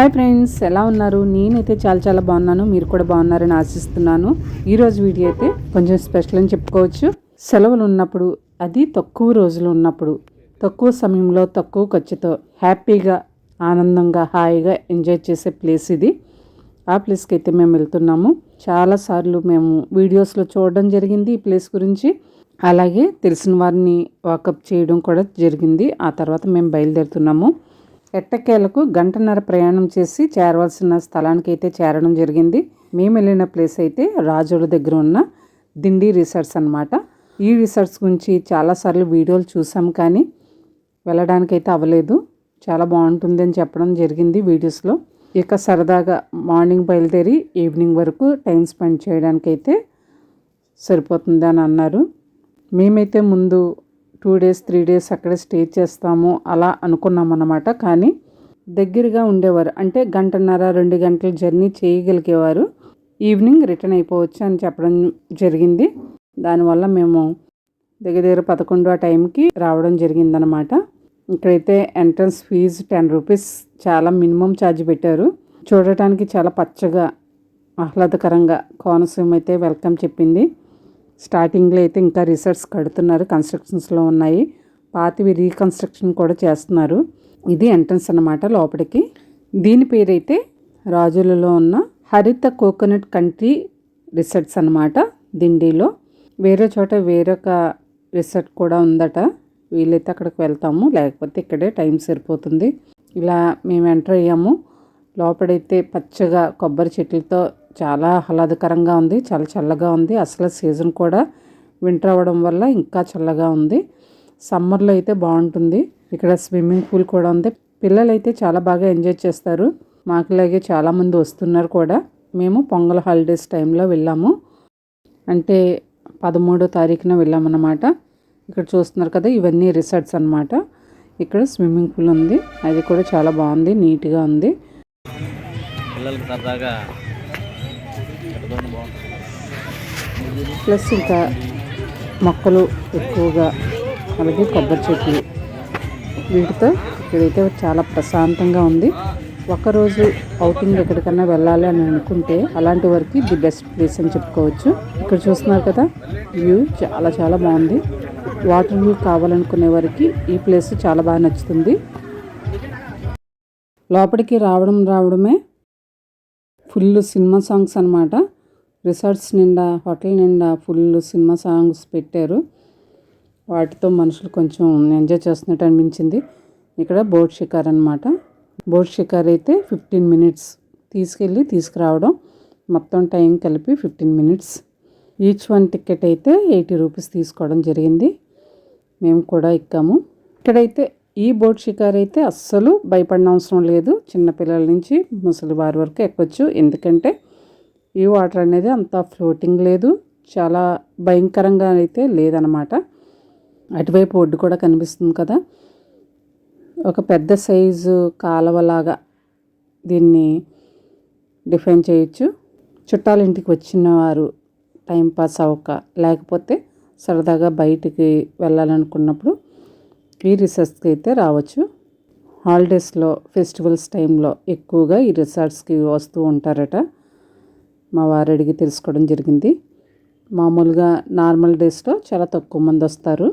Hi friends ఎలా ఉన్నారు? నేనైతే చాలా చాలా బాగున్నాను. మీరు కూడా బాగున్నారని ఆశిస్తున్నాను. ఈరోజు వీడియో అయితే కొంచెం స్పెషల్ అని చెప్పుకోవచ్చు. సెలవులు ఉన్నప్పుడు అది తక్కువ రోజులు ఉన్నప్పుడు తక్కువ సమయంలో తక్కువ ఖర్చుతో హ్యాపీగా ఆనందంగా హాయిగా ఎంజాయ్ చేసే ప్లేస్ ఇది. ఆ ప్లేస్కి అయితే మేము వెళ్తున్నాము. చాలాసార్లు మేము వీడియోస్లో చూడడం జరిగింది ఈ ప్లేస్ గురించి. అలాగే తెలిసిన వారిని వాకప్ చేయడం కూడా జరిగింది. ఆ తర్వాత మేము బయలుదేరుతున్నాము. ఎట్టకేలకు గంటన్నర ప్రయాణం చేసి చేరవలసిన స్థలానికి అయితే చేరడం జరిగింది. మేము వెళ్ళిన ప్లేస్ అయితే రాజోడు దగ్గర ఉన్న దిండి రిసార్ట్స్ అన్నమాట. ఈ రిసార్ట్స్ గురించి చాలాసార్లు వీడియోలు చూసాం కానీ వెళ్ళడానికి అయితే అవ్వలేదు. చాలా బాగుంటుంది అని చెప్పడం జరిగింది వీడియోస్లో. ఇక సరదాగా మార్నింగ్ బయలుదేరి ఈవినింగ్ వరకు టైం స్పెండ్ చేయడానికైతే సరిపోతుంది అని అన్నారు. మేమైతే ముందు టూ డేస్ త్రీ డేస్ అక్కడే స్టే చేస్తాము అలా అనుకున్నాం అన్నమాట కానీ దగ్గరగా ఉండేవారు. అంటే గంటన్నర రెండు గంటల జర్నీ చేయగలిగేవారు. ఈవినింగ్ రిటర్న్ అయిపోవచ్చు అని చెప్పడం జరిగింది. దానివల్ల మేము దగ్గర దగ్గర పదకొండు ఆ టైంకి రావడం జరిగిందనమాట ఇక్కడైతే ఎంట్రన్స్ ఫీజు టెన్ రూపీస్ చాలా మినిమం ఛార్జ్ పెట్టారు. చూడటానికి చాలా పచ్చగా ఆహ్లాదకరంగా కోనసీమ అయితే వెల్కమ్ చెప్పింది. స్టార్టింగ్లో అయితే ఇంకా రిసార్ట్స్ కడుతున్నారు కన్స్ట్రక్షన్స్లో ఉన్నాయి. పాతివి రీకన్స్ట్రక్షన్ కూడా చేస్తున్నారు. ఇది ఎంట్రన్స్ అన్నమాట లోపలికి. దీని పేరైతే రాజులలో ఉన్న హరిత కోకోనట్ కంట్రీ రిసార్ట్స్ అన్నమాట దిండిలో. వేరే చోట వేరొక రిసార్ట్ కూడా ఉందట. వీలైతే అక్కడికి వెళ్తాము లేకపోతే ఇక్కడే టైం సరిపోతుంది. ఇలా మేము ఎంటర్ అయ్యాము. లోపడైతే పచ్చగా కొబ్బరి చెట్లతో చాలా ఆహ్లాదకరంగా ఉంది చాలా చల్లగా ఉంది. అసలు సీజన్ కూడా వింటర్ అవ్వడం వల్ల ఇంకా చల్లగా ఉంది. సమ్మర్లో అయితే బాగుంటుంది. ఇక్కడ స్విమ్మింగ్ పూల్ కూడా ఉంది. పిల్లలు అయితే చాలా బాగా ఎంజాయ్ చేస్తారు. మాకులాగే చాలామంది వస్తున్నారు కూడా. మేము పొంగల్ హాలిడేస్ టైంలో వెళ్ళాము. అంటే పదమూడో తారీఖున వెళ్ళామన్నమాట. ఇక్కడ చూస్తున్నారు కదా ఇవన్నీ రిసార్ట్స్ అన్నమాట. ఇక్కడ స్విమ్మింగ్ పూల్ ఉంది. అది కూడా చాలా బాగుంది నీట్గా ఉంది. పిల్లలకి సరదాగా ప్లస్ ఇంకా మొక్కలు ఎక్కువగా అలాగే కొబ్బరి చెట్లు. వీటితో ఇక్కడైతే చాలా ప్రశాంతంగా ఉంది. ఒకరోజు అవుటింగ్ ఎక్కడికన్నా వెళ్ళాలి అని అనుకుంటే అలాంటి వరకు ది బెస్ట్ ప్లేస్ అని చెప్పుకోవచ్చు. ఇక్కడ చూస్తున్నారు కదా వ్యూ చాలా చాలా బాగుంది. వాటర్ వ్యూ కావాలనుకునే వారికి ఈ ప్లేస్ చాలా బాగా నచ్చుతుంది. లోపలికి రావడం రావడమే ఫుల్ సినిమా సాంగ్స్ అనమాట రిసార్ట్స్ నిండా హోటల్ నిండా ఫుల్ సినిమా సాంగ్స్ పెట్టారు. వాటితో మనుషులు కొంచెం ఎంజాయ్ చేస్తున్నట్టు అనిపించింది. ఇక్కడ బోట్ షికార్ అనమాట బోట్ షికార్ అయితే ఫిఫ్టీన్ మినిట్స్ తీసుకెళ్ళి తీసుకురావడం. మొత్తం టైం కలిపి fifteen minutes. Each one ticket అయితే ఎయిటీ రూపీస్ తీసుకోవడం జరిగింది. మేము కూడా ఎక్కాము. ఇక్కడైతే ఈ బోట్ షికార్ అయితే అస్సలు భయపడిన అవసరం లేదు. చిన్నపిల్లల నుంచి ముసలి వారి వరకు ఎక్కొచ్చు. ఎందుకంటే ఈ వాటర్ అనేది అంత ఫ్లోటింగ్ లేదు. చాలా భయంకరంగా అయితే లేదనమాట. అటువైపు ఒడ్డు కూడా కనిపిస్తుంది కదా. ఒక పెద్ద సైజు కాలువలాగా దీన్ని డిఫైన్ చేయొచ్చు. చుట్టాల ఇంటికి వచ్చిన వారు టైం పాస్ అవ్వక లేకపోతే సరదాగా బయటికి వెళ్ళాలనుకున్నప్పుడు ఈ రిసార్ట్స్కి అయితే రావచ్చు. హాలిడేస్లో ఫెస్టివల్స్ టైంలో ఎక్కువగా ఈ రిసార్ట్స్కి వస్తూ ఉంటారట. మా వారు అడిగి తెలుసుకోవడం జరిగింది. మామూలుగా నార్మల్ డేస్లో చాలా తక్కువ మంది వస్తారు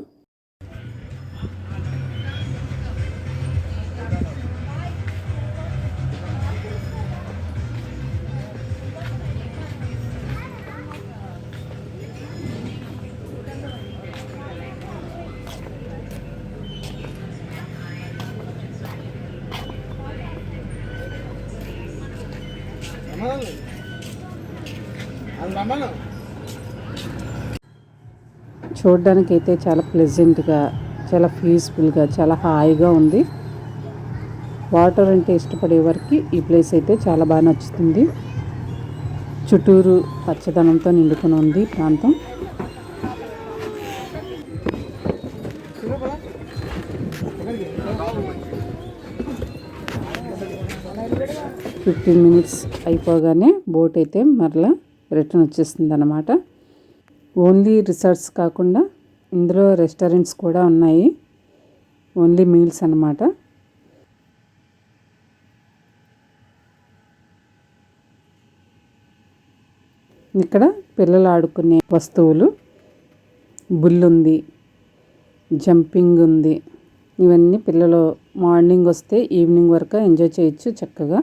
చూడడానికి అయితే చాలా ప్లెజెంట్గా చాలా పీస్ఫుల్గా చాలా హాయిగా ఉంది. వాటర్ అంటే ఇష్టపడే వారికి ఈ ప్లేస్ అయితే చాలా బాగా నచ్చుతుంది. చుట్టూరు పచ్చదనంతో నిండుకుని ఉంది ప్రాంతం. ఫిఫ్టీన్ మినిట్స్ అయిపోగానే బోట్ అయితే మరలా రిటర్న్ వచ్చేస్తుంది అనమాట ఓన్లీ రిసార్ట్స్ కాకుండా ఇందులో రెస్టారెంట్స్ కూడా ఉన్నాయి. ఓన్లీ మీల్స్ అన్నమాట. ఇక్కడ పిల్లలు ఆడుకునే వస్తువులు బుల్లుంది ఉంది జంపింగ్ ఉంది. ఇవన్నీ పిల్లలు మార్నింగ్ వస్తే ఈవినింగ్ వరకు ఎంజాయ్ చేయొచ్చు చక్కగా.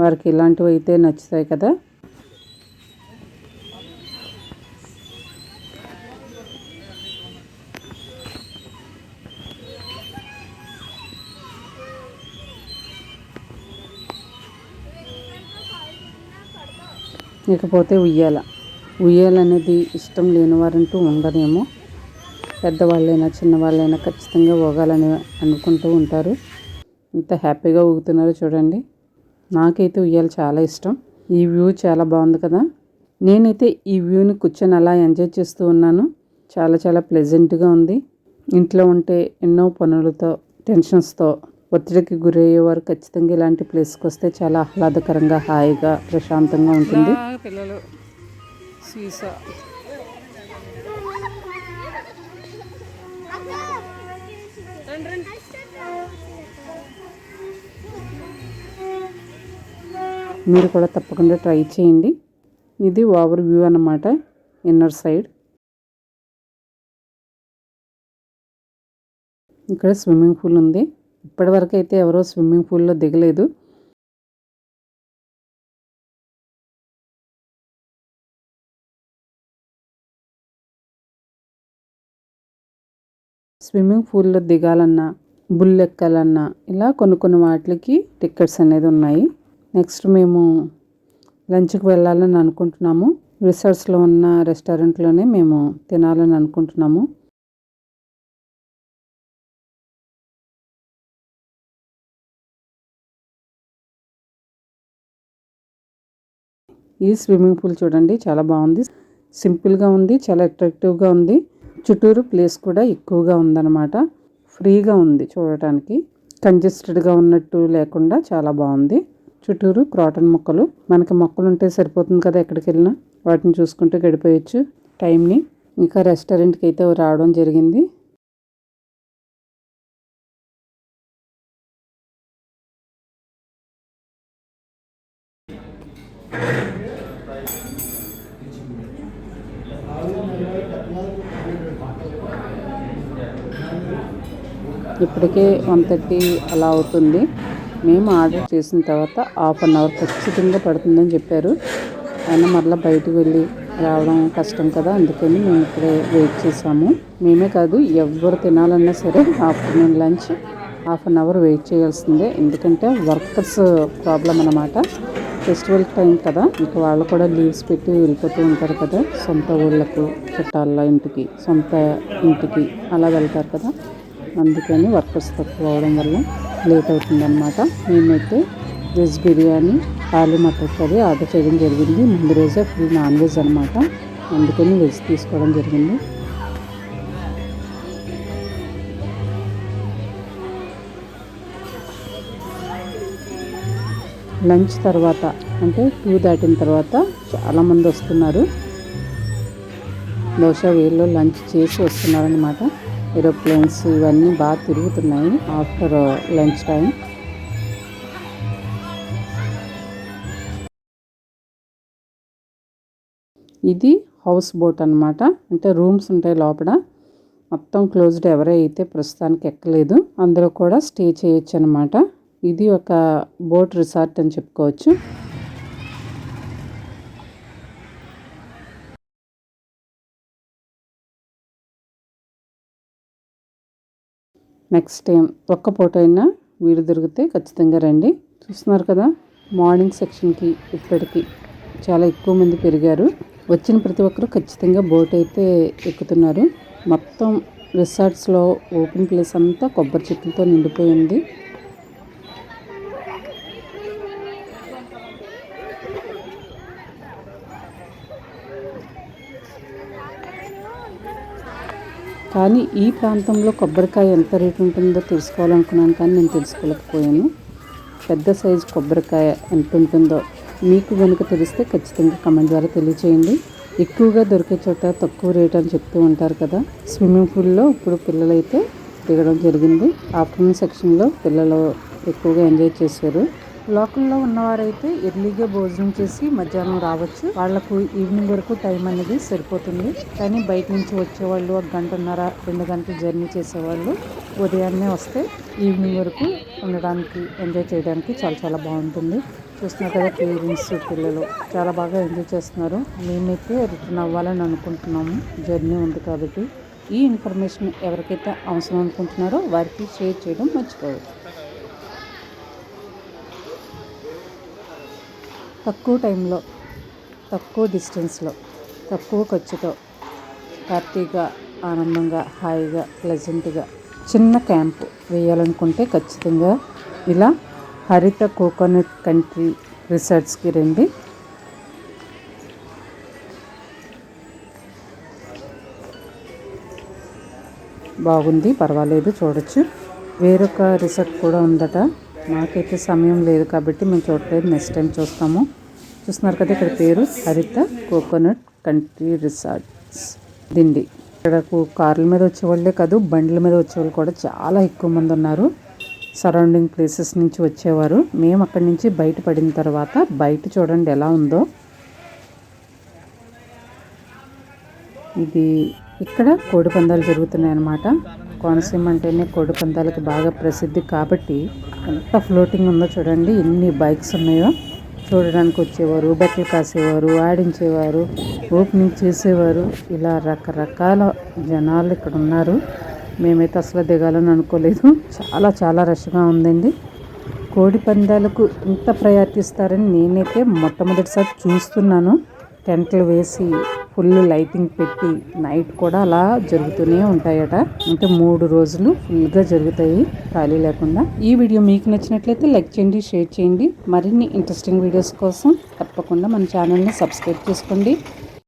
వారికి ఇలాంటివి అయితే నచ్చుతాయి కదా. ఇకపోతే ఉయ్యాల. ఉయ్యాల అనేది ఇష్టం లేని వారంటూ ఉండరేమో. పెద్దవాళ్ళైనా చిన్నవాళ్ళైనా ఖచ్చితంగా ఊగాలని అనుకుంటూ ఉంటారు. ఇంత హ్యాపీగా ఊగుతున్నారో చూడండి. నాకైతే ఉయ్యాల చాలా ఇష్టం. ఈ వ్యూ చాలా బాగుంది కదా. నేనైతే ఈ వ్యూని కూర్చొని అలా ఎంజాయ్ చేస్తూ ఉన్నాను. చాలా చాలా ప్లెజెంట్గా ఉంది. ఇంట్లో ఉంటే ఎన్నో పనులతో టెన్షన్స్తో ఒత్తిడికి గురయ్యేవారు ఖచ్చితంగా ఇలాంటి ప్లేస్కి వస్తే చాలా ఆహ్లాదకరంగా హాయిగా ప్రశాంతంగా ఉంటుంది. పిల్లలు సీసా. మీరు కూడా తప్పకుండా ట్రై చేయండి. ఇది ఓవర్ వ్యూ అన్నమాట ఇన్నర్ సైడ్. ఇక్కడ స్విమ్మింగ్ పూల్ ఉంది. ఇప్పటివరకు అయితే ఎవరో స్విమ్మింగ్ పూల్లో దిగలేదు. స్విమ్మింగ్ పూల్లో దిగాలన్నా బుల్లెక్కాలన్నా ఇలా కొన్ని కొన్ని వాటికి టికెట్స్ అనేది ఉన్నాయి. నెక్స్ట్ మేము లంచ్కి వెళ్ళాలని అనుకుంటున్నాము. రిసార్ట్స్లో ఉన్న రెస్టారెంట్లోనే మేము తినాలని అనుకుంటున్నాము. ఈ స్విమ్మింగ్ పూల్ చూడండి చాలా బాగుంది. సింపుల్గా ఉంది చాలా అట్రాక్టివ్గా ఉంది. చుట్టూరు ప్లేస్ కూడా ఎక్కువగా ఉందన్నమాట. ఫ్రీగా ఉంది చూడటానికి. కంజెస్టెడ్గా ఉన్నట్టు లేకుండా చాలా బాగుంది. చుట్టూరు క్రాటన్ మొక్కలు. మనకి మొక్కలు ఉంటే సరిపోతుంది కదా ఎక్కడికి వెళ్ళినా. వాటిని చూసుకుంటూ గడిపేయచ్చు టైంని. ఇంకా రెస్టారెంట్కి అయితే రావడం జరిగింది. ఇప్పటికే వన్ థర్టీ అలా అవుతుంది. మేము ఆర్డర్ చేసిన తర్వాత హాఫ్ అన్ అవర్ ఖచ్చితంగా పడుతుందని చెప్పారు. అయినా మరలా బయటకు వెళ్ళి రావడం కష్టం కదా అందుకని మేము ఇక్కడే వెయిట్ చేసాము. మేమే కాదు ఎవరు తినాలన్నా సరే afternoon lunch half an hour wait చేయాల్సిందే. ఎందుకంటే వర్కర్స్ ప్రాబ్లం అనమాట ఫెస్టివల్ టైం కదా ఇంకా వాళ్ళు కూడా లీవ్స్ పెట్టి వెళ్ళిపోతూ ఉంటారు కదా సొంత ఊళ్ళకు చుట్టాల ఇంటికి సొంత ఇంటికి అలా వెళ్తారు కదా. అందుకని వర్కర్స్ తక్కువ అవడం వల్ల లేట్ అవుతుందన్నమాట. మేమైతే వెజ్ బిర్యానీ ఆలు మటర్ కర్రీ ఆర్డర్ చేయడం జరిగింది. ముందు రోజే ఫుల్ నాన్ వెజ్ అనమాట అందుకని వెజ్ తీసుకోవడం జరిగింది. లంచ్ తర్వాత అంటే టూ దాటిన తర్వాత చాలామంది వస్తున్నారు. బహుశా వీళ్ళు లంచ్ చేసి వస్తున్నారనమాట ఏరోప్లేన్స్ ఇవన్నీ బాగా తిరుగుతున్నాయి ఆఫ్టర్ uh, లంచ్ టైం ఇది హౌస్ బోట్ అన్నమాట. అంటే రూమ్స్ ఉంటాయి లోపల. మొత్తం క్లోజ్డ్ ఎవరైతే ప్రస్తుతానికి ఎక్కలేదు. అందులో కూడా స్టే చేయొచ్చు అనమాట ఇది ఒక బోట్ రిసార్ట్ అని చెప్పుకోవచ్చు. నెక్స్ట్ టైం ఒక్క పూట అయినా వీలు దొరికితే ఖచ్చితంగా రండి. చూస్తున్నారు కదా మార్నింగ్ సెక్షన్కి ఇప్పటికి చాలా ఎక్కువ మంది పెరిగారు. వచ్చిన ప్రతి ఒక్కరు ఖచ్చితంగా బోట్ అయితే ఎక్కుతున్నారు. మొత్తం రిసార్ట్స్లో ఓపెన్ ప్లేస్ అంతా కొబ్బరి చెట్లతో నిండిపోయింది. కానీ ఈ ప్రాంతంలో కొబ్బరికాయ ఎంత రేటు ఉంటుందో తెలుసుకోవాలనుకున్నాను కానీ నేను తెలుసుకోలేకపోయాను. పెద్ద సైజు కొబ్బరికాయ ఎంత ఉంటుందో మీకు కనుక తెలిస్తే ఖచ్చితంగా కమెంట్ ద్వారా తెలియచేయండి. ఎక్కువగా దొరికే చోట తక్కువ రేట్ అని చెప్తూ ఉంటారు కదా. స్విమ్మింగ్ పూల్లో ఇప్పుడు పిల్లలైతే దిగడం జరిగింది. ఆఫ్టర్నూన్ సెక్షన్లో పిల్లలు ఎక్కువగా ఎంజాయ్ చేశారు. లోకల్లో ఉన్నవారైతే ఎర్లీగా భోజనం చేసి మధ్యాహ్నం రావచ్చు. వాళ్ళకు ఈవినింగ్ వరకు టైం అనేది సరిపోతుంది. కానీ బయట నుంచి వచ్చేవాళ్ళు ఒక గంటన్నర రెండు గంటలు జర్నీ చేసేవాళ్ళు ఉదయాన్నే వస్తే ఈవినింగ్ వరకు ఉండడానికి ఎంజాయ్ చేయడానికి చాలా చాలా బాగుంటుంది. చూస్తున్నారు కదా పేరెంట్స్ పిల్లలు చాలా బాగా ఎంజాయ్ చేస్తున్నారు. మేమైతే రిటర్న్ అవ్వాలని అనుకుంటున్నాము. జర్నీ ఉంది కాబట్టి. ఈ ఇన్ఫర్మేషన్ ఎవరికైతే అవసరం అనుకుంటున్నారో వారికి షేర్ చేయడం మర్చిపోవద్దు. తక్కువ టైంలో తక్కువ డిస్టెన్స్లో తక్కువ ఖర్చుతో హ్యాపీగా ఆనందంగా హాయిగా ప్లెజెంట్గా చిన్న క్యాంప్ వేయాలనుకుంటే ఖచ్చితంగా ఇలా హరిత కోకోనట్ కంట్రీ రిసార్ట్స్కి రండి. బాగుంది పర్వాలేదు చూడొచ్చు. వేరొక రిసార్ట్ కూడా ఉందట. మాకైతే సమయం లేదు కాబట్టి మేము చూడలేదు నెక్స్ట్ టైం చూస్తాము. చూస్తున్నారు కదా ఇక్కడ పేరు? Haritha coconut country resorts. Dindi. ఇక్కడకు కార్ల మీద వచ్చేవాళ్ళే కాదు బండ్ల మీద వచ్చే వాళ్ళు కూడా చాలా ఎక్కువ మంది ఉన్నారు. సరౌండింగ్ ప్లేసెస్ నుంచి వచ్చేవారు. మేము అక్కడి నుంచి బయట పడిన తర్వాత బయట చూడండి ఎలా ఉందో. ఇది ఇక్కడ కోడి పందాలు జరుగుతున్నాయి అన్నమాట కోనసీమ అంటేనే కోడి పందాలకు బాగా ప్రసిద్ధి కాబట్టి ఎంత ఫ్లోటింగ్ ఉందో చూడండి. ఎన్ని బైక్స్ ఉన్నాయో. చూడడానికి వచ్చేవారు బట్టలు కాసేవారు ఆడించేవారు ఓపెనింగ్ చేసేవారు. ఇలా రకరకాల జనాలు ఇక్కడ ఉన్నారు. మేమైతే అసలు దిగాలని అనుకోలేదు. చాలా చాలా రష్గా ఉందండి. కోడి పందాలకు ఇంత ప్రయత్నిస్తారని నేనైతే మొట్టమొదటిసారి చూస్తున్నాను. టెంట్లు వేసి ఫుల్ లైటింగ్ పెట్టి నైట్ కూడా అలా జరుగుతూనే ఉంటాయట. అంటే మూడు రోజులు ఫుల్గా జరుగుతాయి ఖాళీ లేకుండా. ఈ వీడియో మీకు నచ్చినట్లయితే లైక్ చేయండి షేర్ చేయండి. మరిన్ని ఇంట్రెస్టింగ్ వీడియోస్ కోసం తప్పకుండా మన ఛానల్ని సబ్స్క్రైబ్ చేసుకోండి.